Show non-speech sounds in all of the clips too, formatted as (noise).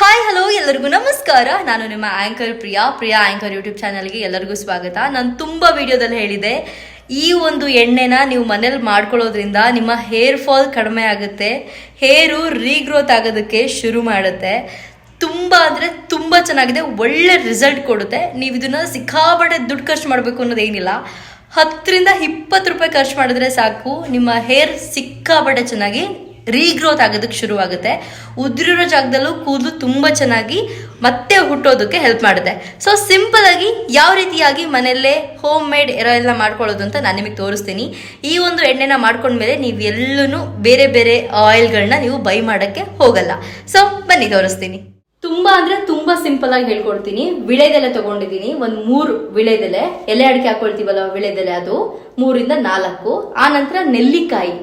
Hi hello ಎಲ್ಲರಿಗೂ ನಮಸ್ಕಾರ. ನಾನು ನಿಮ್ಮ anchor Priya. Priya anchor YouTube ಚಾನಲ್ಗೆ ಎಲ್ಲರಿಗೂ ಸ್ವಾಗತ. ನಾನು ತುಂಬ ವಿಡಿಯೋದಲ್ಲಿ ಹೇಳಿದೆ, ಈ ಒಂದು ಎಣ್ಣೆನ ನೀವು ಮನೇಲಿ ಮಾಡ್ಕೊಳ್ಳೋದ್ರಿಂದ ನಿಮ್ಮ ಹೇರ್ ಫಾಲ್ ಕಡಿಮೆ ಆಗುತ್ತೆ. ಹೇರು ರೀಗ್ರೋತ್ ಆಗೋದಕ್ಕೆ ಶುರು ಮಾಡುತ್ತೆ. ತುಂಬ ಅಂದರೆ ತುಂಬ ಚೆನ್ನಾಗಿದೆ. ಒಳ್ಳೆ ರಿಸಲ್ಟ್ ಕೊಡುತ್ತೆ. ನೀವು ಇದನ್ನು ಸಿಕ್ಕಾಪಟ್ಟೆ ದುಡ್ಡು ಖರ್ಚು ಮಾಡಬೇಕು ಅನ್ನೋದೇನಿಲ್ಲ ಹತ್ತರಿಂದ ಇಪ್ಪತ್ತು ರೂಪಾಯಿ ಖರ್ಚು ಮಾಡಿದ್ರೆ ಸಾಕು. ನಿಮ್ಮ ಹೇರ್ ಸಿಕ್ಕಾಪಟ್ಟೆ ಚೆನ್ನಾಗಿ ರೀಗ್ರೋತ್ ಆಗೋದಕ್ಕೆ ಶುರುವಾಗುತ್ತೆ. ಉದುರಿರೋ ಜಾಗದಲ್ಲೂ ಕೂದಲು ತುಂಬ ಚೆನ್ನಾಗಿ ಮತ್ತೆ ಹುಟ್ಟೋದಕ್ಕೆ ಹೆಲ್ಪ್ ಮಾಡುತ್ತೆ. ಸೊ ಸಿಂಪಲ್ ಆಗಿ ಯಾವ ರೀತಿಯಾಗಿ ಮನೆಯಲ್ಲೇ ಹೋಮ್ ಮೇಡ್ ಎಲ್ಲ ಮಾಡ್ಕೊಳ್ಳೋದು ಅಂತ ನಾನು ನಿಮಗೆ ತೋರಿಸ್ತೀನಿ. ಈ ಒಂದು ಎಣ್ಣೆನ ಮಾಡ್ಕೊಂಡ್ಮೇಲೆ ನೀವು ಎಲ್ಲೂ ಬೇರೆ ಬೇರೆ ಆಯಿಲ್ಗಳನ್ನ ನೀವು ಬೈ ಮಾಡೋಕ್ಕೆ ಹೋಗಲ್ಲ. ಸೊ ಬನ್ನಿ ತೋರಿಸ್ತೀನಿ. ತುಂಬಾ ಅಂದರೆ ತುಂಬ ಸಿಂಪಲ್ ಆಗಿ ಹೇಳ್ಕೊಡ್ತೀನಿ. ವಿಳೆದೆಲೆ ತಗೊಂಡಿದ್ದೀನಿ. ಒಂದು ಮೂರು ವಿಳೆದೆಲೆ. ಎಲೆ ಅಡಿಕೆ ಹಾಕೊಳ್ತೀವಲ್ಲ ವಿಳೆದೆಲೆ ಅದು. ಮೂರಿಂದ ನಾಲ್ಕು. ಆ ನಂತರ ನೆಲ್ಲಿಕಾಯಿ.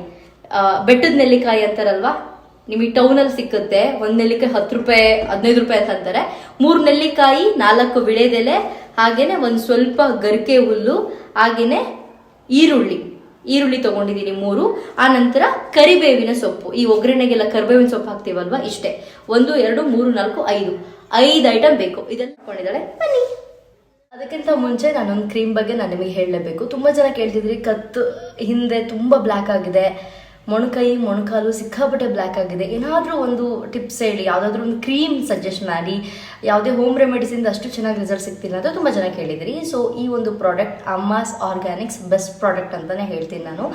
ಬೆಟ್ಟದ ನೆಲ್ಲಿಕಾಯಿ ಅಂತಾರಲ್ವಾ? ನಿಮಗೆ ಟೌನಲ್ಲಿ ಸಿಕ್ಕುತ್ತೆ. ಒಂದ್ ನೆಲ್ಲಿಕಾಯಿ ಹತ್ತು ರೂಪಾಯಿ, ಹದಿನೈದು ರೂಪಾಯಿ ಅಂತ ಅಂತಾರೆ. ಮೂರು ನೆಲ್ಲಿಕಾಯಿ, ನಾಲ್ಕು ವಿಳೆದೆಲೆ, ಹಾಗೇನೆ ಒಂದ್ ಸ್ವಲ್ಪ ಗರಿಕೆ ಹುಲ್ಲು, ಹಾಗೇನೆ ಈರುಳ್ಳಿ. ಈರುಳ್ಳಿ ತಗೊಂಡಿದ್ದೀನಿ ಮೂರು. ಆ ನಂತರ ಕರಿಬೇವಿನ ಸೊಪ್ಪು. ಈ ಒಗ್ಗರಣೆಗೆಲ್ಲ ಕರಿಬೇವಿನ ಸೊಪ್ಪು ಹಾಕ್ತೀವಲ್ವಾ? ಇಷ್ಟೇ. ಒಂದು, ಎರಡು, ಮೂರು, ನಾಲ್ಕು, ಐದು. ಐದು ಐಟಮ್ ಬೇಕು. ಇದನ್ನ ಹಾಕೊಂಡಿದ್ದಾಳೆ. ಬನ್ನಿ. ಅದಕ್ಕಿಂತ ಮುಂಚೆ ನಾನೊಂದು ಕ್ರೀಮ್ ಬಗ್ಗೆ ನಾನು ನಿಮಗೆ ಹೇಳಲೇಬೇಕು. ತುಂಬ ಜನ ಕೇಳ್ತಿದ್ರಿ ಕತ್ತು ಹಿಂದೆ ತುಂಬ ಬ್ಲ್ಯಾಕ್ ಆಗಿದೆ. ಮೊಣಕೈ, ಮೊಣಕಾಲು ಸಿಕ್ಕಾಪಟ್ಟೆ ಬ್ಲ್ಯಾಕ್ ಆಗಿದೆ. ಏನಾದರೂ ಒಂದು ಟಿಪ್ಸ್ ಹೇಳಿ, ಯಾವುದಾದ್ರೂ ಒಂದು ಕ್ರೀಮ್ ಸಜೆಷನ್ ಮಾಡಿ, ಯಾವುದೇ ಹೋಮ್ ರೆಮಿಡೀಸಿಂದ ಅಷ್ಟು ಚೆನ್ನಾಗಿ ರಿಸಲ್ಟ್ ಸಿಗ್ತಿಲ್ಲ ಅಂತ ತುಂಬ ಜನ ಕೇಳಿದಿರಿ ಸೊ ಈ ಒಂದು product Amma's Organics best product ಅಂತಲೇ ಹೇಳ್ತೀನಿ ನಾನು.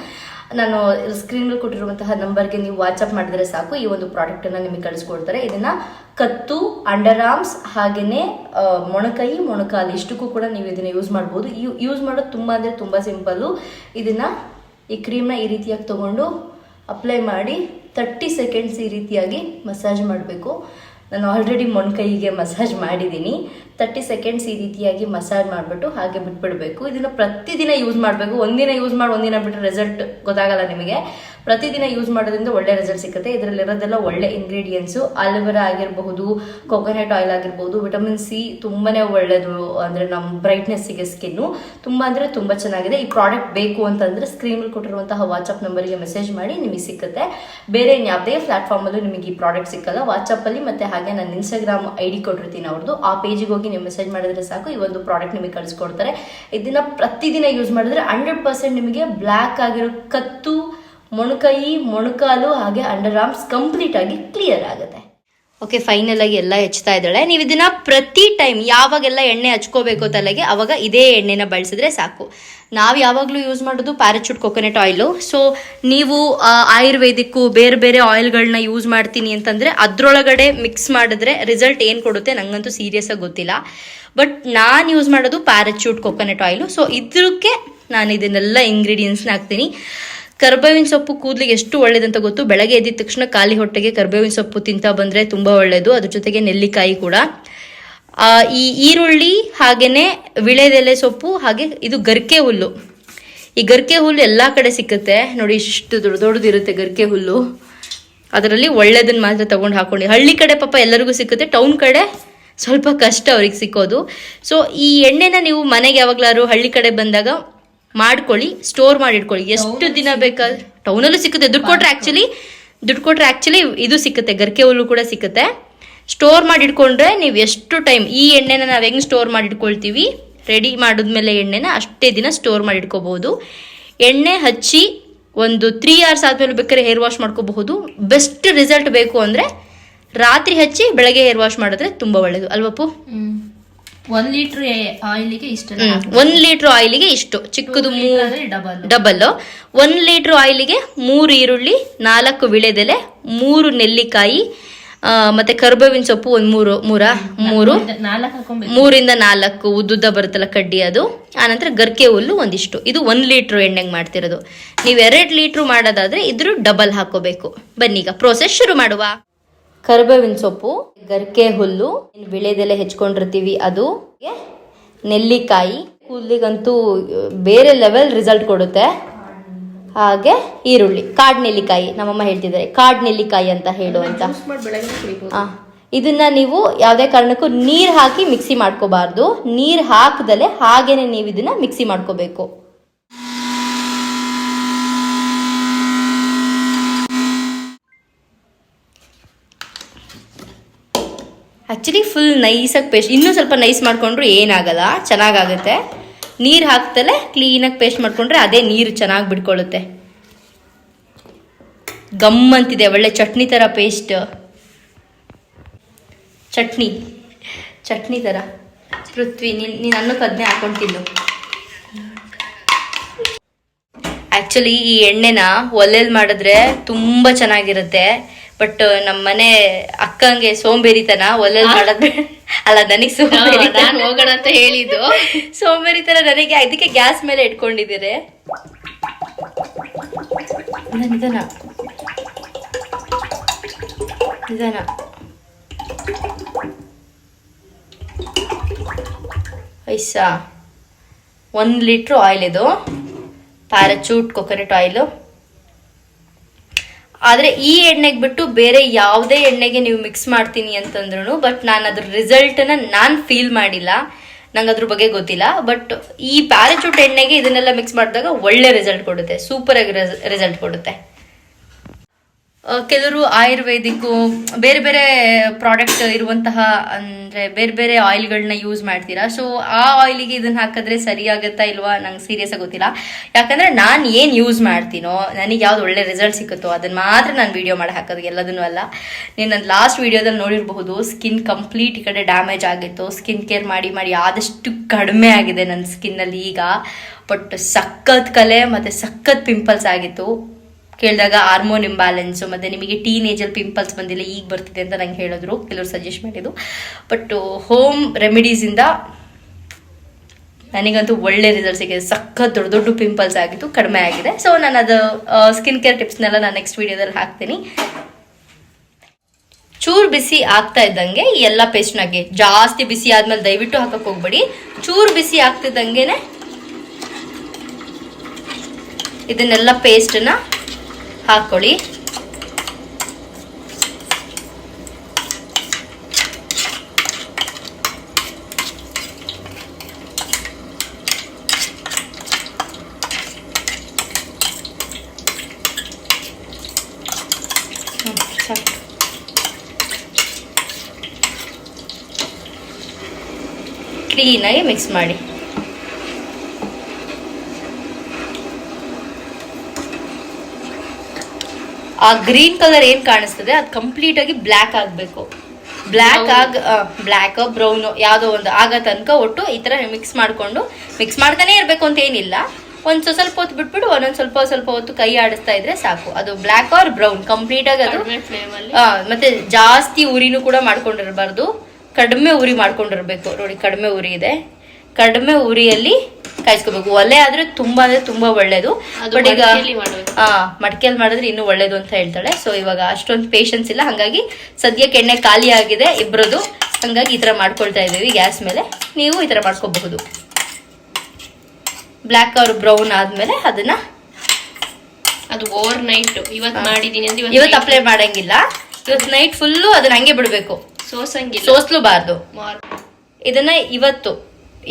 ನಾನು ಸ್ಕ್ರೀನಲ್ಲಿ ಕೊಟ್ಟಿರುವಂತಹ ನಂಬರ್ಗೆ ನೀವು ವಾಟ್ಸಪ್ ಮಾಡಿದರೆ ಸಾಕು. ಈ ಒಂದು ಪ್ರಾಡಕ್ಟನ್ನು ನಿಮಗೆ ಕಳಿಸ್ಕೊಡ್ತಾರೆ. ಇದನ್ನು ಕತ್ತು ಅಂಡರ್ ಆರ್ಮ್ಸ್ ಹಾಗೆಯೇ ಮೊಣಕೈ, ಮೊಣಕಾಲು ಇಷ್ಟಕ್ಕೂ ಕೂಡ ನೀವು ಇದನ್ನು ಯೂಸ್ ಮಾಡ್ಬೋದು. ಯೂಸ್ ಮಾಡೋದು ತುಂಬ ಅಂದರೆ ತುಂಬ ಸಿಂಪಲ್ಲು ಇದನ್ನು ಈ ಕ್ರೀಮ್ನ ಈ ರೀತಿಯಾಗಿ ತಗೊಂಡು ಅಪ್ಲೈ ಮಾಡಿ ತರ್ಟಿ ಸೆಕೆಂಡ್ಸ್ ಈ ರೀತಿಯಾಗಿ ಮಸಾಜ್ ಮಾಡಬೇಕು. ನಾನು ಆಲ್ರೆಡಿ ಮೊಣಕೈಗೆ ಮಸಾಜ್ ಮಾಡಿದ್ದೀನಿ. ತರ್ಟಿ ಸೆಕೆಂಡ್ಸ್ ಈ ರೀತಿಯಾಗಿ ಮಸಾಜ್ ಮಾಡಿಬಿಟ್ಟು ಹಾಗೆ ಬಿಟ್ಬಿಡಬೇಕು. ಇದನ್ನು ಪ್ರತಿದಿನ ಯೂಸ್ ಮಾಡಬೇಕು. ಒಂದಿನ ಯೂಸ್ ಮಾಡಿ, ಒಂದಿನ ಬಿಟ್ಟು ರಿಸಲ್ಟ್ ಗೊತ್ತಾಗಲ್ಲ ನಿಮಗೆ. ಪ್ರತಿದಿನ ಯೂಸ್ ಮಾಡೋದ್ರಿಂದ ಒಳ್ಳೆ ರಿಸಲ್ಟ್ ಸಿಗುತ್ತೆ. ಇದರಲ್ಲಿರೋದೆಲ್ಲ ಒಳ್ಳೆ ಇಂಗ್ರೀಡಿಯೆಂಟ್ಸು ಅಲೋವೆರಾ ಆಗಿರಬಹುದು ಕೊಕೊನಟ್ ಆಯಿಲ್ ಆಗಿರ್ಬೋದು ವಿಟಮಿನ್ ಸಿ ತುಂಬಾನೇ ಒಳ್ಳೆಯದು ಅಂದರೆ ನಮ್ಮ ಬ್ರೈಟ್ನೆಸ್ಸಿಗೆ ಸ್ಕಿನ್ನು ತುಂಬ ಅಂದರೆ ತುಂಬ ಚೆನ್ನಾಗಿದೆ. ಈ ಪ್ರಾಡಕ್ಟ್ ಬೇಕು ಅಂತಂದರೆ ಸ್ಕ್ರೀನಲ್ಲಿ ಕೊಟ್ಟಿರುವಂತಹ ವಾಟ್ಸಪ್ ನಂಬರಿಗೆ ಮೆಸೇಜ್ ಮಾಡಿ ನಿಮಗೆ ಸಿಗುತ್ತೆ. ಬೇರೆ ಯಾವುದೇ ಪ್ಲಾಟ್ಫಾರ್ಮಲ್ಲೂ ನಿಮಗೆ ಈ ಪ್ರಾಡಕ್ಟ್ ಸಿಕ್ಕಲ್ಲ. ವಾಟ್ಸಪ್ಪಲ್ಲಿ ಮತ್ತು ಹಾಗೆ ನಾನು ಇನ್ಸ್ಟಾಗ್ರಾಮ್ ಐ ಡಿ ಕೊಟ್ಟಿರ್ತೀನಿ ಅವ್ರದ್ದು ಆ ಪೇಜಿಗೆ ಹೋಗಿ ನೀವು ಮೆಸೇಜ್ ಮಾಡಿದ್ರೆ ಸಾಕು. ಈ ಒಂದು ಪ್ರಾಡಕ್ಟ್ ನಿಮಗೆ ಕಳಿಸ್ಕೊಡ್ತಾರೆ. ಇದನ್ನು ಪ್ರತಿದಿನ ಯೂಸ್ ಮಾಡಿದ್ರೆ ಹಂಡ್ರೆಡ್ ಪರ್ಸೆಂಟ್ ನಿಮಗೆ ಬ್ಲ್ಯಾಕ್ ಆಗಿರೋ ಕತ್ತು ಮೊಣಕೈ, ಮೊಣಕಾಲು ಹಾಗೆ ಅಂಡರ್ ಆರ್ಮ್ಸ್ ಕಂಪ್ಲೀಟ್ ಆಗಿ ಕ್ಲಿಯರ್ ಆಗುತ್ತೆ. ಓಕೆ ಫೈನಲ್ ಆಗಿ ಎಲ್ಲ ಹೆಚ್ಚುತ್ತಾ ಇದ್ದಾಳೆ. ನೀವು ಇದನ್ನ ಪ್ರತಿ ಟೈಮ್ ಯಾವಾಗೆಲ್ಲ ಎಣ್ಣೆ ಹಚ್ಕೋಬೇಕು ತಲೆಗೆ, ಅವಾಗ ಇದೇ ಎಣ್ಣೆನ ಬಳಸಿದ್ರೆ ಸಾಕು. ನಾವು ಯಾವಾಗಲೂ ಯೂಸ್ ಮಾಡೋದು ಪ್ಯಾರಾಚೂಟ್ ಕೊಕೊನೆಟ್ ಆಯಿಲು ಸೊ ನೀವು ಆಯುರ್ವೇದಿಕ್ಕು ಬೇರೆ ಬೇರೆ ಆಯಿಲ್ಗಳನ್ನ ಯೂಸ್ ಮಾಡ್ತೀನಿ ಅಂತಂದರೆ ಅದರೊಳಗಡೆ ಮಿಕ್ಸ್ ಮಾಡಿದ್ರೆ ರಿಸಲ್ಟ್ ಏನು ಕೊಡುತ್ತೆ ನಂಗಂತೂ ಸೀರಿಯಸ್ ಆಗಿ ಗೊತ್ತಿಲ್ಲ. ಬಟ್ ನಾನು ಯೂಸ್ ಮಾಡೋದು ಪ್ಯಾರಾಚೂಟ್ ಕೊಕೊನಟ್ ಆಯಿಲು ಸೊ ಇದಕ್ಕೆ ನಾನು ಇದನ್ನೆಲ್ಲ ಇಂಗ್ರೀಡಿಯೆಂಟ್ಸ್ನ ಹಾಕ್ತೀನಿ. ಕರ್ಬೇವಿನ ಸೊಪ್ಪು ಕೂದಲಿಗೆ ಎಷ್ಟು ಒಳ್ಳೇದಂತ ಗೊತ್ತು? ಬೆಳಗ್ಗೆ ಎದ್ದ ತಕ್ಷಣ ಖಾಲಿ ಹೊಟ್ಟೆಗೆ ಕರ್ಬೇವಿನ ಸೊಪ್ಪು ತಿಂತಾ ಬಂದರೆ ತುಂಬ ಒಳ್ಳೆಯದು ಅದ್ರ ಜೊತೆಗೆ ನೆಲ್ಲಿಕಾಯಿ ಕೂಡ. ಈ ಈರುಳ್ಳಿ ಹಾಗೆಯೇ ವಿಳೆದೆಲೆ ಸೊಪ್ಪು, ಹಾಗೆ ಇದು ಗರ್ಕೆ ಹುಲ್ಲು. ಈ ಗರ್ಕೆ ಹುಲ್ಲು ಎಲ್ಲ ಕಡೆ ಸಿಕ್ಕುತ್ತೆ. ನೋಡಿ, ಇಷ್ಟು ದೊಡ್ಡ ದೊಡ್ಡದಿರುತ್ತೆ ಗರ್ಕೆ ಹುಲ್ಲು. ಅದರಲ್ಲಿ ಒಳ್ಳೇದನ್ನ ಮಾತ್ರ ತಗೊಂಡು ಹಾಕೊಂಡು. ಹಳ್ಳಿ ಕಡೆ ಪಾಪ ಎಲ್ಲರಿಗೂ ಸಿಕ್ಕುತ್ತೆ. ಟೌನ್ ಕಡೆ ಸ್ವಲ್ಪ ಕಷ್ಟ ಅವ್ರಿಗೆ ಸಿಕ್ಕೋದು. ಸೊ ಈ ಎಣ್ಣೆನ ನೀವು ಮನೆಗೆ ಯಾವಾಗ್ಲಾದ್ರು ಹಳ್ಳಿ ಕಡೆ ಬಂದಾಗ ಮಾಡ್ಕೊಳ್ಳಿ ಸ್ಟೋರ್ ಮಾಡಿ ಇಟ್ಕೊಳ್ಳಿ ಎಷ್ಟು ದಿನ ಬೇಕಾದ್ರೆ ಟೌನಲ್ಲೂ ಸಿಕ್ಕುತ್ತೆ ದುಡ್ಡು ಕೊಟ್ರೆ ಆ್ಯಕ್ಚುಲಿ ದುಡ್ಡು ಕೊಟ್ರೆ ಆ್ಯಕ್ಚುಲಿ ಇದು ಸಿಕ್ಕುತ್ತೆ ಗರ್ಕೆ ಹುಲ್ಲು ಕೂಡ ಸಿಕ್ಕುತ್ತೆ ಸ್ಟೋರ್ ಮಾಡಿ ಇಟ್ಕೊಂಡ್ರೆ ನೀವು ಎಷ್ಟು ಟೈಮ್ ಈ ಎಣ್ಣೆನ ನಾವು ಹೆಂಗೆ ಸ್ಟೋರ್ ಮಾಡಿ ಇಟ್ಕೊಳ್ತೀವಿ ರೆಡಿ ಮಾಡಿದ್ಮೇಲೆ ಎಣ್ಣೆನ ಅಷ್ಟೇ ದಿನ ಸ್ಟೋರ್ ಮಾಡಿ ಇಟ್ಕೋಬಹುದು ಎಣ್ಣೆ ಹಚ್ಚಿ ಒಂದು ತ್ರೀ ಅವರ್ಸ್ ಆದಮೇಲೆ ಬೇಕಾದ್ರೆ ಹೇರ್ ವಾಶ್ ಮಾಡ್ಕೋಬಹುದು. ಬೆಸ್ಟ್ ರಿಸಲ್ಟ್ ಬೇಕು ಅಂದರೆ ರಾತ್ರಿ ಹಚ್ಚಿ ಬೆಳಗ್ಗೆ ಹೇರ್ ವಾಶ್ ಮಾಡಿದ್ರೆ ತುಂಬ ಒಳ್ಳೆಯದು ಅಲ್ವಪ್ಪು? ಒಂದ್ ಲೀಟರ್ ಆಯಿಲ್ಗೆ ಇಷ್ಟ ಒಂದು ಲೀಟರ್ ಆಯಿಲ್ಗೆ ಇಷ್ಟು. ಚಿಕ್ಕದು ಡಬಲ್ ಒಂದ್ ಲೀಟರ್ ಆಯಿಲ್ಗೆ ಮೂರು ಈರುಳ್ಳಿ ನಾಲ್ಕು ವಿಳೆದೆಲೆ ಮೂರು ನೆಲ್ಲಿಕಾಯಿ ಮತ್ತೆ ಕರ್ಬೇವಿನ ಸೊಪ್ಪು ಒಂದ್ ಮೂರು ಮೂರ ಮೂರು. ಮೂರಿಂದ ನಾಲ್ಕು ಉದ್ದುದ್ದ ಬರುತ್ತಲ್ಲ ಕಡ್ಡಿ ಅದು. ಆನಂತರ ಗರ್ಕೆ ಹುಲ್ಲು ಒಂದಿಷ್ಟು. ಇದು ಒಂದ್ ಲೀಟರ್ ಎಣ್ಣೆಗೆ ಮಾಡ್ತಿರೋದು. ನೀವು ಎರಡ್ ಲೀಟರ್ ಮಾಡೋದಾದ್ರೆ ಇದ್ರು ಡಬಲ್ ಹಾಕೋಬೇಕು. ಬನ್ನಿ ಈಗ ಪ್ರೋಸೆಸ್ ಶುರು ಮಾಡುವ. ಕರಿಬೇವಿನ ಸೊಪ್ಪು ಗರ್ಕೆ ಹುಲ್ಲು ವಿಳೆದೆಲೆ ಹೆಚ್ಕೊಂಡಿರ್ತೀವಿ ಅದು. ನೆಲ್ಲಿಕಾಯಿ ಕೂದಲಿಗಂತೂ ಬೇರೆ ಲೆವೆಲ್ ರಿಸಲ್ಟ್ ಕೊಡುತ್ತೆ. ಹಾಗೆ ಈರುಳ್ಳಿ ಕಾಡ್ ನೆಲ್ಲಿಕಾಯಿ ನಮ್ಮಮ್ಮ ಹೇಳ್ತಿದ್ದಾರೆ ಕಾಡ್ ನೆಲ್ಲಿಕಾಯಿ ಅಂತ ಹೇಳು ಅಂತ. ಇದನ್ನ ನೀವು ಯಾವುದೇ ಕಾರಣಕ್ಕೂ ನೀರು ಹಾಕಿ ಮಿಕ್ಸಿ ಮಾಡ್ಕೋಬಾರ್ದು. ನೀರು ಹಾಕದಲೆ ಹಾಗೇನೆ ನೀವು ಇದನ್ನ ಮಿಕ್ಸಿ ಮಾಡ್ಕೋಬೇಕು. ಆ್ಯಕ್ಚುಲಿ ಫುಲ್ ನೈಸಾಗಿ ಪೇಸ್ಟ್ ಇನ್ನೂ ಸ್ವಲ್ಪ ನೈಸ್ ಮಾಡಿಕೊಂಡ್ರು ಏನಾಗಲ್ಲ, ಚೆನ್ನಾಗಾಗುತ್ತೆ. ನೀರು ಹಾಕ್ತಲೇ ಕ್ಲೀನಾಗಿ ಪೇಸ್ಟ್ ಮಾಡಿಕೊಂಡ್ರೆ ಅದೇ ನೀರು ಚೆನ್ನಾಗಿ ಬಿಟ್ಕೊಳ್ಳುತ್ತೆ ಗಮ್ ಅಂತಿದೆ, ಒಳ್ಳೆ ಚಟ್ನಿ ಥರ ಪೇಸ್ಟ್ ಚಟ್ನಿ ಚಟ್ನಿ ಥರ ಪೃಥ್ವಿ, ನೀನು ನೀನು ಅನ್ನಕ್ಕೆ ಅದನ್ನೇ ಹಾಕೊಂಡು ತಿನ್ನು. ಆ್ಯಕ್ಚುಲಿ ಈ ಎಣ್ಣೆನ ಒಲೆಯಲ್ಲಿ ಮಾಡಿದ್ರೆ ತುಂಬ ಚೆನ್ನಾಗಿರುತ್ತೆ. ಬಟ್ ನಮ್ಮ ಮನೆ ಅಕ್ಕಂಗೆ ಸೋಂಬೇರಿತನ ಒಲೆಲ್ ಮಾಡೋದು ಅಲ್ಲ ನನಗೆ ಸೋಂಬೇರಿ ನಾನು ಹೋಗೋಣ ಅಂತ ಹೇಳಿದ್ದು. (laughs) ಸೋಂಬೇರಿತನ ನನಗೆ ಅದಕ್ಕೆ ಗ್ಯಾಸ್ ಮೇಲೆ ಇಟ್ಕೊಂಡಿದ್ದೀರಿ. ನಿಧಾನ. ನಿಧಾನ. ಐಸಾ. ಒಂದು ಲೀಟ್ರ್ ಆಯಿಲ್ ಇದು. Parachute coconut oil. ಆದರೆ ಈ ಎಣ್ಣೆಗೆ ಬಿಟ್ಟು ಬೇರೆ ಯಾವುದೇ ಎಣ್ಣೆಗೆ ನೀವು ಮಿಕ್ಸ್ ಮಾಡ್ತೀನಿ ಅಂತಂದ್ರೂ ಬಟ್ ನಾನು ಅದ್ರ ರಿಸಲ್ಟನ್ನು ನಾನು ಫೀಲ್ ಮಾಡಿಲ್ಲ. ನಂಗೆ ಅದ್ರ ಬಗ್ಗೆ ಗೊತ್ತಿಲ್ಲ ಬಟ್ ಈ ಪ್ಯಾರಚೂಟ್ ಎಣ್ಣೆಗೆ ಇದನ್ನೆಲ್ಲ ಮಿಕ್ಸ್ ಮಾಡಿದಾಗ ಒಳ್ಳೆ ರಿಸಲ್ಟ್ ಕೊಡುತ್ತೆ. ಸೂಪರ್ ಆಗಿ ರಿಸಲ್ಟ್ ಕೊಡುತ್ತೆ. ಕೆಲವರು ಆಯುರ್ವೇದಿಕ್ಕು, ಬೇರೆ ಬೇರೆ ಪ್ರಾಡಕ್ಟ್ ಇರುವಂತಹ, ಅಂದರೆ ಬೇರೆ ಬೇರೆ ಆಯಿಲ್ಗಳನ್ನ ಯೂಸ್ ಮಾಡ್ತೀರಾ? ಸೊ ಆ ಆಯಿಲಿಗೆ ಇದನ್ನ ಹಾಕಿದ್ರೆ ಸರಿಯಾಗುತ್ತಾ ಇಲ್ವಾ? ನಂಗೆ ಸೀರಿಯಸ್ ಗೊತ್ತಿಲ್ಲ. ಯಾಕಂದರೆ ನಾನು ಏನು ಯೂಸ್ ಮಾಡ್ತೀನೋ, ನನಗೆ ಯಾವ್ದು ಒಳ್ಳೆ ರಿಸಲ್ಟ್ ಸಿಕ್ಕುತ್ತೋ ಅದನ್ನು ಮಾತ್ರ ನಾನು ವಿಡಿಯೋ ಮಾಡಿ ಹಾಕೋದು, ಎಲ್ಲದನ್ನೂ ಅಲ್ಲ. ನೀನು ನನ್ನ ಲಾಸ್ಟ್ ವಿಡಿಯೋದಲ್ಲಿ ನೋಡಿರಬಹುದು ಸ್ಕಿನ್ ಕಂಪ್ಲೀಟ್ ಈ ಕಡೆ ಡ್ಯಾಮೇಜ್ ಆಗಿತ್ತು. ಸ್ಕಿನ್ ಕೇರ್ ಮಾಡಿ ಮಾಡಿ ಆದಷ್ಟು ಕಡಿಮೆ ಆಗಿದೆ ನನ್ನ ಸ್ಕಿನ್ನಲ್ಲಿ ಈಗ. ಬಟ್ ಸಖತ್ ಕಲೆ ಮತ್ತು ಸಖತ್ ಪಿಂಪಲ್ಸ್ ಆಗಿತ್ತು. ಕೇಳಿದಾಗ ಹಾರ್ಮೋನ್ ಇಂಬ್ಯಾಲೆನ್ಸು ಮತ್ತು ನಿಮಗೆ ಟೀನ್ ಏಜಲ್ಲಿ ಪಿಂಪಲ್ಸ್ ಬಂದಿಲ್ಲ, ಈಗ ಬರ್ತಿದೆ ಅಂತ ನಂಗೆ ಹೇಳಿದ್ರು. ಕೆಲವರು ಸಜೆಸ್ಟ್ ಮಾಡಿದ್ದು. ಬಟ್ ಹೋಮ್ ರೆಮಿಡೀಸಿಂದ ನನಗಂತೂ ಒಳ್ಳೆ ರಿಸಲ್ಟ್ ಸಿಕ್ಕಿದೆ. ಸಖತ್ ದೊಡ್ಡ ದೊಡ್ಡ ಪಿಂಪಲ್ಸ್ ಆಗಿತ್ತು ಕಡಿಮೆ ಆಗಿದೆ. ಸೊ ನಾನು ಅದು ಸ್ಕಿನ್ ಕೇರ್ ಟಿಪ್ಸ್ನೆಲ್ಲ ನಾನು ನೆಕ್ಸ್ಟ್ ವೀಡಿಯೋದಲ್ಲಿ ಹಾಕ್ತೀನಿ. ಚೂರು ಬಿಸಿ ಆಗ್ತಾ ಇದ್ದಂಗೆ ಈ ಎಲ್ಲ ಪೇಸ್ಟ್ನಾಗೆ ಜಾಸ್ತಿ ಬಿಸಿ ಆದ್ಮೇಲೆ ದಯವಿಟ್ಟು ಹಾಕಕ್ಕೆ ಹೋಗ್ಬೇಡಿ. ಚೂರು ಬಿಸಿ ಆಗ್ತಿದ್ದಂಗೆನೆ ಇದನ್ನೆಲ್ಲ ಪೇಸ್ಟನ್ನ ಹಾಕ್ಕೊಳ್ಳಿ. ಕ್ಲೀನಾಗಿ ಮಿಕ್ಸ್ ಮಾಡಿ ಆ ಗ್ರೀನ್ ಕಲರ್ ಏನ್ ಕಾಣಿಸ್ತದೆ ಅದು ಕಂಪ್ಲೀಟ್ ಆಗಿ ಬ್ಲ್ಯಾಕ್ ಆಗಬೇಕು. ಬ್ಲ್ಯಾಕ್ ಆಗ ಬ್ಲ್ಯಾಕ್ ಬ್ರೌನ್ ಯಾವುದೋ ಒಂದು ಆಗ ತನಕ ಒಟ್ಟು ಈ ತರ ಮಿಕ್ಸ್ ಮಾಡ್ಕೊಂಡು ಮಿಕ್ಸ್ ಮಾಡ್ತಾನೆ ಇರಬೇಕು ಅಂತ ಏನಿಲ್ಲ. ಒಂದ್ ಸ್ವಲ್ಪ ಹೊತ್ತು ಬಿಟ್ಬಿಟ್ಟು ಒಂದೊಂದ್ ಸ್ವಲ್ಪ ಸ್ವಲ್ಪ ಹೊತ್ತು ಕೈ ಆಡಿಸ್ತಾ ಇದ್ರೆ ಸಾಕು. ಅದು ಬ್ಲ್ಯಾಕ್ ಆರ್ ಬ್ರೌನ್ ಕಂಪ್ಲೀಟ್ ಆಗಿ ಅದು ಮತ್ತೆ ಜಾಸ್ತಿ ಉರಿನೂ ಕೂಡ ಮಾಡ್ಕೊಂಡಿರಬಾರ್ದು. ಕಡಿಮೆ ಉರಿ ಮಾಡ್ಕೊಂಡಿರ್ಬೇಕು. ನೋಡಿ ಕಡಿಮೆ ಉರಿ ಇದೆ. ಕಡಿಮೆ ಉರಿಯಲ್ಲಿ ಕಾಯಿಸ್ಕೋಬೇಕು. ಒಲೆ ಆದ್ರೆ ತುಂಬಾ ಅಂದ್ರೆ ತುಂಬಾ ಒಳ್ಳೇದು. ಬಟ್ ಈಗ ಮಡಿಕೆಯಲ್ಲಿ ಮಾಡಿದ್ರೆ ಇನ್ನೂ ಒಳ್ಳೇದು ಅಂತ ಹೇಳ್ತಾಳೆ. ಸೊ ಇವಾಗ ಅಷ್ಟೊಂದು ಪೇಷನ್ಸ್ ಇಲ್ಲ. ಹಂಗಾಗಿ ಸದ್ಯಕ್ಕೆ ಎಣ್ಣೆ ಖಾಲಿ ಆಗಿದೆ ಇಬ್ಬರದು ಹಂಗಾಗಿ ಈ ತರ ಮಾಡ್ಕೊಳ್ತಾ ಇದೀವಿ ಗ್ಯಾಸ್ ಮೇಲೆ. ನೀವು ಈ ತರ ಮಾಡ್ಕೋಬಹುದು. ಬ್ಲ್ಯಾಕ್ ಅವ್ರ ಬ್ರೌನ್ ಆದ್ಮೇಲೆ ಅದನ್ನ ಅದು ಓವರ್ ನೈಟ್ ಇವತ್ತು ಮಾಡಿದೀನಿ ಅಂದ್ರೆ ಇವತ್ತು ಅಪ್ಲೈ ಮಾಡಂಗಿಲ್ಲ. ಇವತ್ತು ನೈಟ್ ಫುಲ್ಲು ಅದನ್ನ ಹಂಗೆ ಬಿಡಬೇಕು. ಸೋಸಂಗಿಲ್ಲ. ಸೋಸ್ಲೂಬಾರ್ದು. ಇದನ್ನ ಇವತ್ತು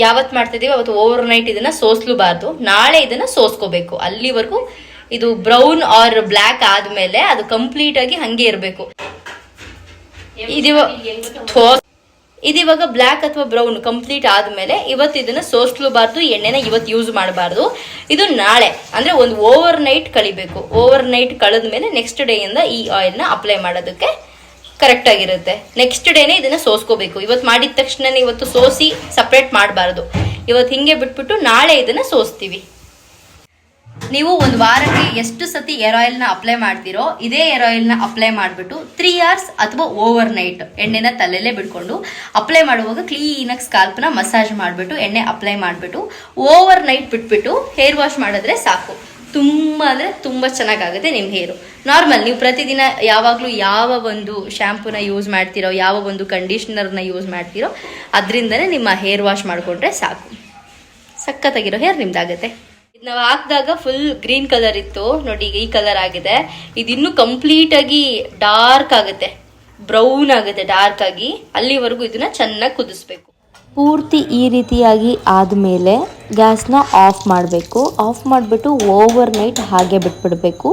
ಯಾವತ್ ಮಾಡ್ತಿದೀವಿ ಅವತ್ತು ಓವರ್ ನೈಟ್ ಇದನ್ನ ಸೋಸ್ಲೂಬಾರ್ದು. ನಾಳೆ ಇದನ್ನ ಸೋಸ್ಕೋಬೇಕು. ಅಲ್ಲಿವರೆಗೂ ಇದು ಬ್ರೌನ್ ಆರ್ ಬ್ಲ್ಯಾಕ್ ಆದ್ಮೇಲೆ ಅದು ಕಂಪ್ಲೀಟ್ ಆಗಿ ಹಂಗೆ ಇರಬೇಕು. ಇದಿವಾಗ ಬ್ಲ್ಯಾಕ್ ಅಥವಾ ಬ್ರೌನ್ ಕಂಪ್ಲೀಟ್ ಆದ್ಮೇಲೆ ಇವತ್ತು ಇದನ್ನ ಸೋಸ್ಲೂಬಾರ್ದು, ಎಣ್ಣೆನ ಇವತ್ತು ಯೂಸ್ ಮಾಡಬಾರ್ದು. ಇದು ನಾಳೆ, ಅಂದ್ರೆ ಒಂದು ಓವರ್ ನೈಟ್ ಕಳಿಬೇಕು. ಓವರ್ ನೈಟ್ ಕಳೆದ ಮೇಲೆ ನೆಕ್ಸ್ಟ್ ಡೇ ಇಂದ ಈ ಆಯಿಲ್ನ ಅಪ್ಲೈ ಮಾಡೋದಕ್ಕೆ ಕರೆಕ್ಟ್ ಆಗಿರುತ್ತೆ. ನೆಕ್ಸ್ಟ್ ಡೇನೆ ಇದನ್ನ ಸೋಸ್ಕೋಬೇಕು. ಇವತ್ತು ಮಾಡಿದ ತಕ್ಷಣ ಇವತ್ತು ಸೋಸಿ ಸಪ್ರೇಟ್ ಮಾಡಬಾರ್ದು. ಇವತ್ತು ಹಿಂಗೆ ಬಿಟ್ಬಿಟ್ಟು ನಾಳೆ ಇದನ್ನ ಸೋಸ್ತೀವಿ. ನೀವು ಒಂದು ವಾರಕ್ಕೆ ಎಷ್ಟು ಸತಿ ಏರ್ ಆಯಿಲ್ನ ಅಪ್ಲೈ ಮಾಡ್ತೀರೋ, ಇದೇ ಏರ್ ಆಯಿಲ್ನ ಅಪ್ಲೈ ಮಾಡಿಬಿಟ್ಟು ತ್ರೀ ಅವರ್ಸ್ ಅಥವಾ ಓವರ್ ನೈಟ್ ಎಣ್ಣೆನ ತಲೆಯಲ್ಲೇ ಬಿಟ್ಕೊಂಡು ಅಪ್ಲೈ ಮಾಡುವಾಗ ಕ್ಲೀನಾಗಿ ಸ್ಕಾಲ್ಪ್ನ ಮಸಾಜ್ ಮಾಡಿಬಿಟ್ಟು, ಎಣ್ಣೆ ಅಪ್ಲೈ ಮಾಡಿಬಿಟ್ಟು ಓವರ್ ನೈಟ್ ಬಿಟ್ಬಿಟ್ಟು ಹೇರ್ ವಾಶ್ ಮಾಡಿದ್ರೆ ಸಾಕು. ತುಂಬ ಅಂದರೆ ತುಂಬ ಚೆನ್ನಾಗಾಗುತ್ತೆ ನಿಮ್ಮ ಹೇರು. ನಾರ್ಮಲ್ ನೀವು ಪ್ರತಿದಿನ ಯಾವಾಗಲೂ ಯಾವ ಒಂದು ಶ್ಯಾಂಪೂನ ಯೂಸ್ ಮಾಡ್ತೀರೋ, ಯಾವ ಒಂದು ಕಂಡೀಷ್ನರ್ನ ಯೂಸ್ ಮಾಡ್ತೀರೋ, ಅದರಿಂದನೇ ನಿಮ್ಮ ಹೇರ್ ವಾಶ್ ಮಾಡಿಕೊಂಡ್ರೆ ಸಾಕು. ಸಖತ್ತಾಗಿರೋ ಹೇರ್ ನಿಮ್ದಾಗುತ್ತೆ. ಇದು ನಾವು ಹಾಕಿದಾಗ ಫುಲ್ ಗ್ರೀನ್ ಕಲರ್ ಇತ್ತು. ನೋಡಿ ಈ ಕಲರ್ ಆಗಿದೆ. ಇದು ಕಂಪ್ಲೀಟಾಗಿ ಡಾರ್ಕ್ ಆಗುತ್ತೆ. ಬ್ರೌನ್ ಆಗುತ್ತೆ ಡಾರ್ಕ್ ಆಗಿ. ಅಲ್ಲಿವರೆಗೂ ಇದನ್ನ ಚೆನ್ನಾಗಿ ಕುದಿಸ್ಬೇಕು. ಪೂರ್ತಿ ಈ ರೀತಿಯಾಗಿ ಆದಮೇಲೆ ಗ್ಯಾಸ್ನ ಆಫ್ ಮಾಡಬೇಕು. ಆಫ್ ಮಾಡಿಬಿಟ್ಟು ಓವರ್ ನೈಟ್ ಹಾಗೆ ಬಿಟ್ಬಿಡಬೇಕು.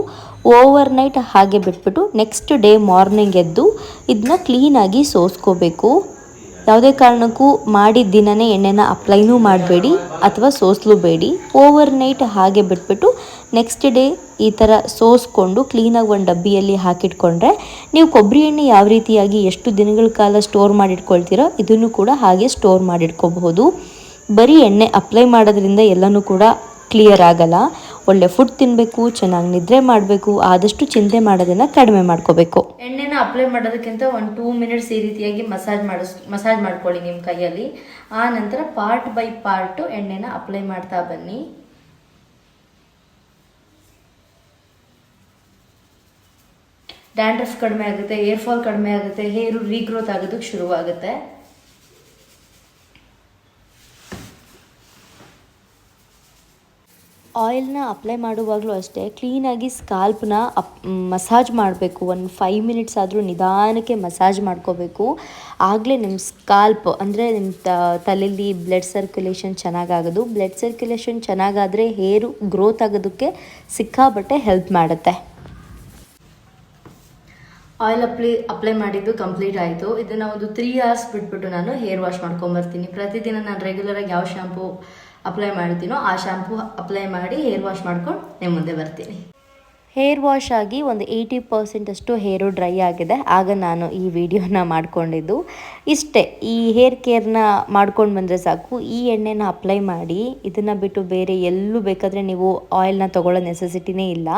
ಓವರ್ ನೈಟ್ ಹಾಗೆ ಬಿಟ್ಬಿಟ್ಟು ನೆಕ್ಸ್ಟ್ ಡೇ ಮಾರ್ನಿಂಗ್ ಎದ್ದು ಇದನ್ನ ಕ್ಲೀನಾಗಿ ಸೋಸ್ಕೋಬೇಕು. ಯಾವುದೇ ಕಾರಣಕ್ಕೂ ಮಾಡಿದ ದಿನನೇ ಎಣ್ಣೆನ ಅಪ್ಲೈನೂ ಮಾಡಬೇಡಿ ಅಥವಾ ಸೋಸ್ಲೂಬೇಡಿ ಓವರ್ ನೈಟ್ ಹಾಗೆ ಬಿಟ್ಬಿಟ್ಟು ನೆಕ್ಸ್ಟ್ ಡೇ ಈ ಥರ ಸೋಸ್ಕೊಂಡು ಕ್ಲೀನಾಗಿ ಒಂದು ಡಬ್ಬಿಯಲ್ಲಿ ಹಾಕಿಟ್ಕೊಂಡ್ರೆ ನೀವು ಕೊಬ್ಬರಿ ಎಣ್ಣೆ ಯಾವ ರೀತಿಯಾಗಿ ಎಷ್ಟು ದಿನಗಳ ಕಾಲ ಸ್ಟೋರ್ ಮಾಡಿಟ್ಕೊಳ್ತೀರೋ ಇದನ್ನು ಕೂಡ ಹಾಗೆ ಸ್ಟೋರ್ ಮಾಡಿಟ್ಕೋಬಹುದು. ಬರೀ ಎಣ್ಣೆ ಅಪ್ಲೈ ಮಾಡೋದ್ರಿಂದ ಎಲ್ಲನೂ ಕೂಡ ಕ್ಲಿಯರ್ ಆಗಲ್ಲ. ಒಳ್ಳೆ ಫುಡ್ ತಿನ್ನಬೇಕು ಚೆನ್ನಾಗಿ ನಿದ್ರೆ ಮಾಡಬೇಕು, ಆದಷ್ಟು ಚಿಂತೆ ಮಾಡೋದನ್ನು ಕಡಿಮೆ ಮಾಡ್ಕೋಬೇಕು. ಎಣ್ಣೆನ ಅಪ್ಲೈ ಮಾಡೋದಕ್ಕಿಂತ ಒಂದು ಟೂ ಮಿನಿಟ್ಸ್ ಈ ರೀತಿಯಾಗಿ ಮಸಾಜ್ ಮಾಡಿಸ್ ಮಸಾಜ್ ಮಾಡ್ಕೊಳ್ಳಿ ನಿಮ್ಮ ಕೈಯಲ್ಲಿ. ಆ ನಂತರ ಪಾರ್ಟ್ ಬೈ ಪಾರ್ಟು ಎಣ್ಣೆನ ಅಪ್ಲೈ ಮಾಡ್ತಾ ಬನ್ನಿ. ಡ್ಯಾಂಡ್ರಫ್ ಕಡಿಮೆ ಆಗುತ್ತೆ ಏರ್ ಫಾಲ್ ಕಡಿಮೆ ಆಗುತ್ತೆ ಹೇರು ರೀಗ್ರೋತ್ ಆಗೋದಕ್ಕೆ ಶುರುವಾಗುತ್ತೆ. ಆಯಿಲ್ನ ಅಪ್ಲೈ ಮಾಡುವಾಗಲೂ ಅಷ್ಟೇ ಕ್ಲೀನಾಗಿ ಸ್ಕಾಲ್ಪ್ನ ಅಪ್ ಮಸಾಜ್ ಮಾಡಬೇಕು. ಒಂದು ಫೈವ್ ಮಿನಿಟ್ಸ್ ಆದರೂ ನಿಧಾನಕ್ಕೆ ಮಸಾಜ್ ಮಾಡ್ಕೋಬೇಕು. ಆಗಲೇ ನಿಮ್ಮ ಸ್ಕಾಲ್ಪ್ ಅಂದರೆ ನಿಮ್ಮ ತಲೆಯಲ್ಲಿ ಬ್ಲಡ್ ಸರ್ಕ್ಯುಲೇಷನ್ ಚೆನ್ನಾಗಾಗೋದು. ಬ್ಲಡ್ ಸರ್ಕ್ಯುಲೇಷನ್ ಚೆನ್ನಾಗಾದರೆ ಹೇರು ಗ್ರೋತ್ ಆಗೋದಕ್ಕೆ ಸಿಕ್ಕಾಬಟ್ಟೆ ಹೆಲ್ಪ್ ಮಾಡುತ್ತೆ. ಆಯಿಲ್ ಅಪ್ಲೈ ಅಪ್ಲೈ ಮಾಡಿದ್ದು ಕಂಪ್ಲೀಟ್ ಆಯಿತು. ಇದನ್ನು ಒಂದು ತ್ರೀ ಅವರ್ಸ್ ಬಿಟ್ಬಿಟ್ಟು ನಾನು ಹೇರ್ ವಾಶ್ ಮಾಡ್ಕೊಂಬರ್ತೀನಿ. ಪ್ರತಿದಿನ ನಾನು ರೆಗ್ಯುಲರಾಗಿ ಯಾವ ಶ್ಯಾಂಪು ಅಪ್ಲೈ ಮಾಡ್ತೀನೋ ಆ ಶ್ಯಾಂಪು ಅಪ್ಲೈ ಮಾಡಿ ಹೇರ್ ವಾಶ್ ಮಾಡ್ಕೊಂಡು ನಿಮ್ಮ ಮುಂದೆ ಬರ್ತೀನಿ. ಹೇರ್ ವಾಶ್ ಆಗಿ ಒಂದು ಏಯ್ಟಿ ಪರ್ಸೆಂಟಷ್ಟು ಹೇರು ಡ್ರೈ ಆಗಿದೆ. ಆಗ ನಾನು ಈ ವಿಡಿಯೋನ ಮಾಡ್ಕೊಂಡಿದ್ದು. ಇಷ್ಟೇ, ಈ ಹೇರ್ ಕೇರ್ನ ಮಾಡ್ಕೊಂಡು ಬಂದರೆ ಸಾಕು. ಈ ಎಣ್ಣೆನ ಅಪ್ಲೈ ಮಾಡಿ, ಇದನ್ನು ಬಿಟ್ಟು ಬೇರೆ ಎಲ್ಲೂ ಬೇಕಾದರೆ ನೀವು ಆಯಿಲ್ನ ತೊಗೊಳ್ಳೋ ನೆಸೆಸಿಟಿನೇ ಇಲ್ಲ.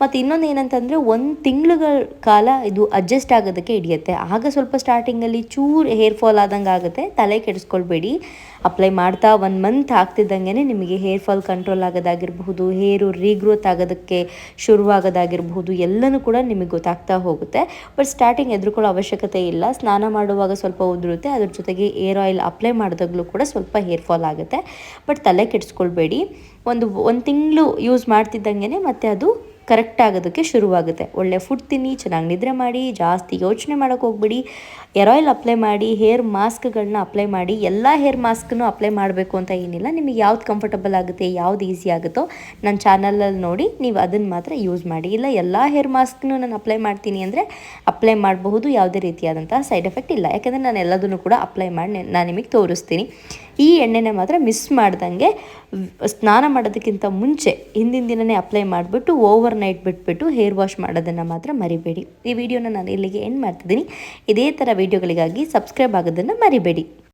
ಮತ್ತು ಇನ್ನೊಂದು ಏನಂತಂದರೆ ಒಂದು ತಿಂಗಳುಗಳ ಕಾಲ ಇದು ಅಡ್ಜಸ್ಟ್ ಆಗೋದಕ್ಕೆ ಹಿಡಿಯುತ್ತೆ. ಆಗ ಸ್ವಲ್ಪ ಸ್ಟಾರ್ಟಿಂಗಲ್ಲಿ ಚೂರು ಹೇರ್ ಫಾಲ್ ಆದಂಗೆ ಆಗುತ್ತೆ. ತಲೆ ಕೆಡಿಸ್ಕೊಳ್ಬೇಡಿ. ಅಪ್ಲೈ ಮಾಡ್ತಾ ಒನ್ ಮಂತ್ ಆಗ್ತಿದ್ದಂಗೆ ನಿಮಗೆ ಹೇರ್ ಫಾಲ್ ಕಂಟ್ರೋಲ್ ಆಗೋದಾಗಿರಬಹುದು ಹೇರು ರೀಗ್ರೋತ್ ಆಗೋದಕ್ಕೆ ಶುರುವಾಗೋದಾಗಿರಬಹುದು, ಎಲ್ಲನೂ ಕೂಡ ನಿಮಗೆ ಗೊತ್ತಾಗ್ತಾ ಹೋಗುತ್ತೆ. ಬಟ್ ಸ್ಟಾರ್ಟಿಂಗ್ ಎದುರುಕೊಳ್ಳೋ ಅವಶ್ಯಕತೆ ಇಲ್ಲ. ಸ್ನಾನ ಮಾಡುವಾಗ ಸ್ವಲ್ಪ ಉದುರುತ್ತೆ. ಅದ್ರ ಜೊತೆಗೆ ಏರ್ ಆಯಿಲ್ ಅಪ್ಲೈ ಮಾಡಿದಾಗಲೂ ಕೂಡ ಸ್ವಲ್ಪ ಹೇರ್ ಫಾಲ್ ಆಗುತ್ತೆ. ಬಟ್ ತಲೆ ಕೆಡಿಸ್ಕೊಳ್ಬೇಡಿ. ಒಂದು ಒಂದು ತಿಂಗಳು ಯೂಸ್ ಮಾಡ್ತಿದ್ದಂಗೆ ಮತ್ತೆ ಅದು ಕರೆಕ್ಟ್ ಆಗೋದಕ್ಕೆ ಶುರುವಾಗುತ್ತೆ. ಒಳ್ಳೆ ಫುಡ್ ತಿನ್ನಿ, ಚೆನ್ನಾಗಿ ನಿದ್ರೆ ಮಾಡಿ, ಜಾಸ್ತಿ ಯೋಚನೆ ಮಾಡೋಕೆ ಹೋಗ್ಬಿಡಿ. ಏರ್ ಆಯಿಲ್ ಅಪ್ಲೈ ಮಾಡಿ ಹೇರ್ ಮಾಸ್ಕ್ಗಳನ್ನ ಅಪ್ಲೈ ಮಾಡಿ, ಎಲ್ಲ ಹೇರ್ ಮಾಸ್ಕನ್ನು ಅಪ್ಲೈ ಮಾಡಬೇಕು ಅಂತ ಏನಿಲ್ಲ. ನಿಮಗೆ ಯಾವ್ದು ಕಂಫರ್ಟಬಲ್ ಆಗುತ್ತೆ, ಯಾವ್ದು ಈಸಿ ಆಗುತ್ತೋ ನನ್ನ ಚಾನಲಲ್ಲಿ ನೋಡಿ, ನೀವು ಅದನ್ನು ಮಾತ್ರ ಯೂಸ್ ಮಾಡಿ. ಇಲ್ಲ, ಎಲ್ಲ ಹೇರ್ ಮಾಸ್ಕ್ನು ನಾನು ಅಪ್ಲೈ ಮಾಡ್ತೀನಿ ಅಂದರೆ ಅಪ್ಲೈ ಮಾಡಬಹುದು, ಯಾವುದೇ ರೀತಿಯಾದಂತಹ ಸೈಡ್ ಎಫೆಕ್ಟ್ ಇಲ್ಲ. ಯಾಕೆಂದರೆ ನಾನು ಎಲ್ಲದನ್ನು ಕೂಡ ಅಪ್ಲೈ ಮಾಡಿ ನಾನು ನಿಮಗೆ ತೋರಿಸ್ತೀನಿ. ಈ ಎಣ್ಣೆನ ಮಾತ್ರ ಮಿಸ್ ಮಾಡ್ದಂಗೆ ಸ್ನಾನ ಮಾಡೋದಕ್ಕಿಂತ ಮುಂಚೆ ಹಿಂದಿನ ದಿನನೇ ಅಪ್ಲೈ ಮಾಡಿಬಿಟ್ಟು ಓವರ್ ನೈಟ್ ಬಿಟ್ಬಿಟ್ಟು ಹೇರ್ ವಾಶ್ ಮಾಡೋದನ್ನು ಮಾತ್ರ ಮರಿಬೇಡಿ. ಈ ವಿಡಿಯೋನ ನಾನು ಇಲ್ಲಿಗೆ ಎಂಡ್ ಮಾಡ್ತಿದ್ದೀನಿ. ಇದೇ ಥರ ವೀಡಿಯೋಗಳಿಗಾಗಿ ಸಬ್ಸ್ಕ್ರೈಬ್ ಆಗೋದನ್ನು ಮರಿಬೇಡಿ.